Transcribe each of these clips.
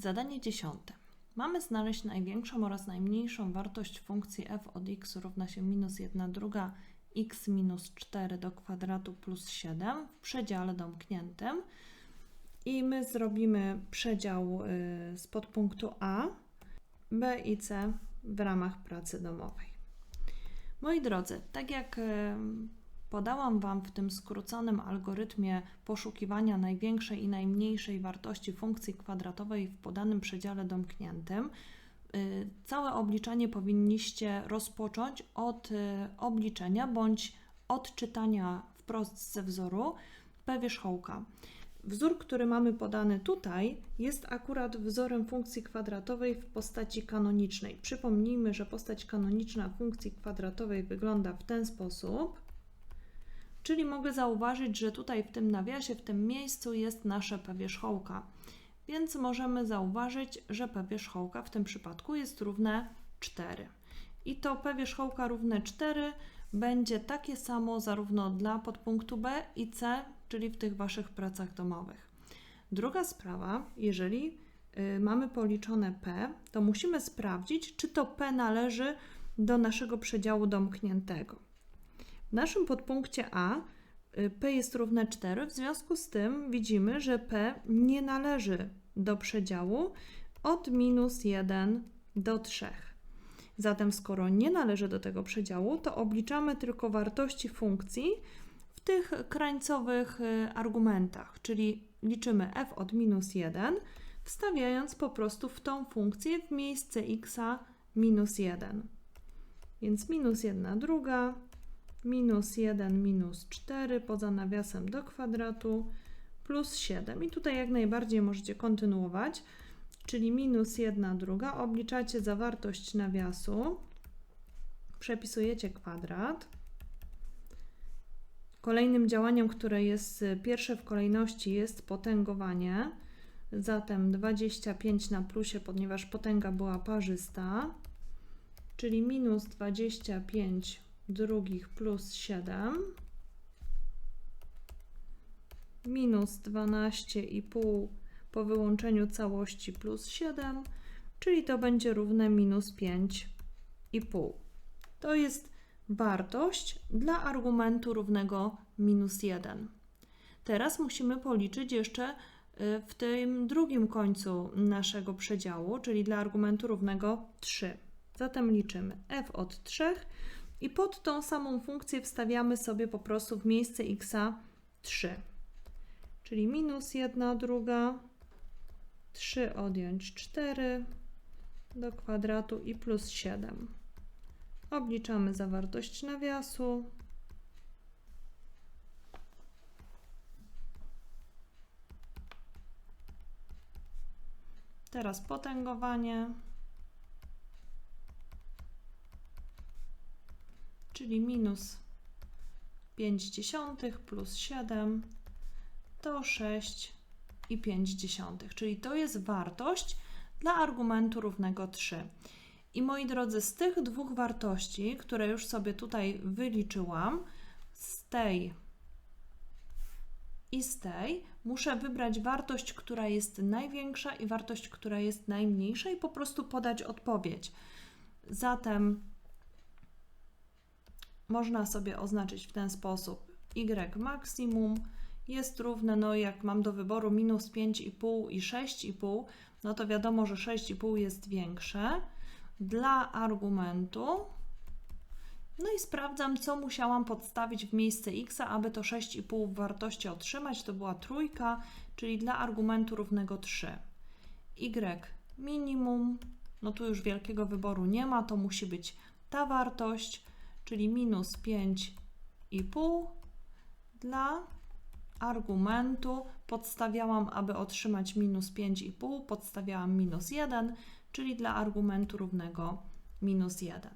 Zadanie dziesiąte. Mamy znaleźć największą oraz najmniejszą wartość funkcji f od x równa się minus 1 druga x minus 4 do kwadratu plus 7 w przedziale domkniętym. I my zrobimy przedział y, z podpunktu A, B i C w ramach pracy domowej. Moi drodzy, tak jak podałam Wam w tym skróconym algorytmie poszukiwania największej i najmniejszej wartości funkcji kwadratowej w podanym przedziale domkniętym, y, całe obliczanie powinniście rozpocząć od y, obliczenia bądź odczytania wprost ze wzoru p wierzchołka. Wzór, który mamy podany tutaj, jest akurat wzorem funkcji kwadratowej w postaci kanonicznej. Przypomnijmy, że postać kanoniczna funkcji kwadratowej wygląda w ten sposób. Czyli mogę zauważyć, że tutaj w tym nawiasie, w tym miejscu jest nasze p wierzchołka. Więc możemy zauważyć, że p wierzchołka w tym przypadku jest równe 4. I to p wierzchołka równe 4 będzie takie samo zarówno dla podpunktu B i C, czyli w tych Waszych pracach domowych. Druga sprawa, jeżeli y, mamy policzone P, to musimy sprawdzić, czy to P należy do naszego przedziału domkniętego. W naszym podpunkcie A y, P jest równe 4, w związku z tym widzimy, że P nie należy do przedziału od minus 1 do 3. Zatem skoro nie należy do tego przedziału, to obliczamy tylko wartości funkcji w tych krańcowych y, argumentach, czyli liczymy f od minus 1, wstawiając po prostu w tą funkcję w miejsce x minus 1. Więc minus 1 druga, minus 1 minus 4 poza nawiasem do kwadratu plus 7. I tutaj jak najbardziej możecie kontynuować czyli minus 1 druga, obliczacie zawartość nawiasu, przepisujecie kwadrat. Kolejnym działaniem, które jest pierwsze w kolejności jest potęgowanie, zatem 25 na plusie, ponieważ potęga była parzysta, czyli minus 25 drugich plus 7, minus 12,5 po wyłączeniu całości plus 7, czyli to będzie równe minus 5,5. To jest wartość dla argumentu równego minus 1. Teraz musimy policzyć jeszcze y, w tym drugim końcu naszego przedziału, czyli dla argumentu równego 3. Zatem liczymy f od 3 i pod tą samą funkcję wstawiamy sobie po prostu w miejsce x 3. Czyli minus 1 druga 3 odjąć 4 do kwadratu i plus 7. Obliczamy zawartość nawiasu. Teraz potęgowanie, czyli minus 5 dziesiątych plus 7 to 6 i 0,5, czyli to jest wartość dla argumentu równego 3. I moi drodzy, z tych dwóch wartości, które już sobie tutaj wyliczyłam, z tej i z tej muszę wybrać wartość, która jest największa i wartość, która jest najmniejsza i po prostu podać odpowiedź. Zatem można sobie oznaczyć w ten sposób y maksimum jest równe, no jak mam do wyboru minus 5,5 i 6,5, no to wiadomo, że 6,5 jest większe. Dla argumentu, no i sprawdzam, co musiałam podstawić w miejsce x, aby to 6,5 w wartości otrzymać. To była trójka, czyli dla argumentu równego 3. y minimum, no tu już wielkiego wyboru nie ma, to musi być ta wartość, czyli minus 5,5 dla argumentu podstawiałam, aby otrzymać minus 5,5, podstawiałam minus 1, czyli dla argumentu równego minus 1.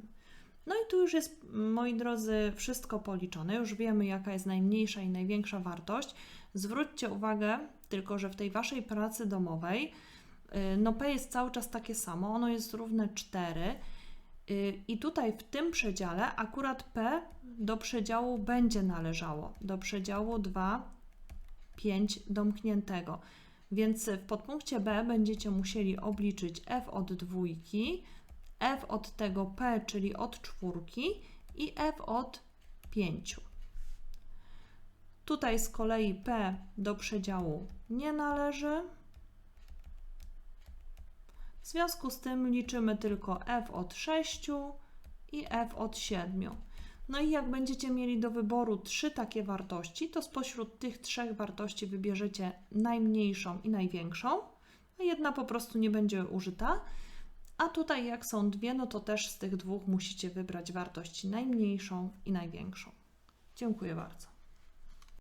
No i tu już jest, moi drodzy, wszystko policzone. Już wiemy, jaka jest najmniejsza i największa wartość. Zwróćcie uwagę tylko, że w tej Waszej pracy domowej y, no P jest cały czas takie samo, ono jest równe 4 y, i tutaj w tym przedziale akurat P do przedziału będzie należało, do przedziału 2 5 domkniętego. Więc w podpunkcie B będziecie musieli obliczyć f od dwójki, f od tego p, czyli od czwórki i f od pięciu. Tutaj z kolei p do przedziału nie należy. W związku z tym liczymy tylko f od 6 i f od 7. No i jak będziecie mieli do wyboru trzy takie wartości, to spośród tych trzech wartości wybierzecie najmniejszą i największą, a jedna po prostu nie będzie użyta. A tutaj jak są dwie, no to też z tych dwóch musicie wybrać wartość najmniejszą i największą. Dziękuję bardzo.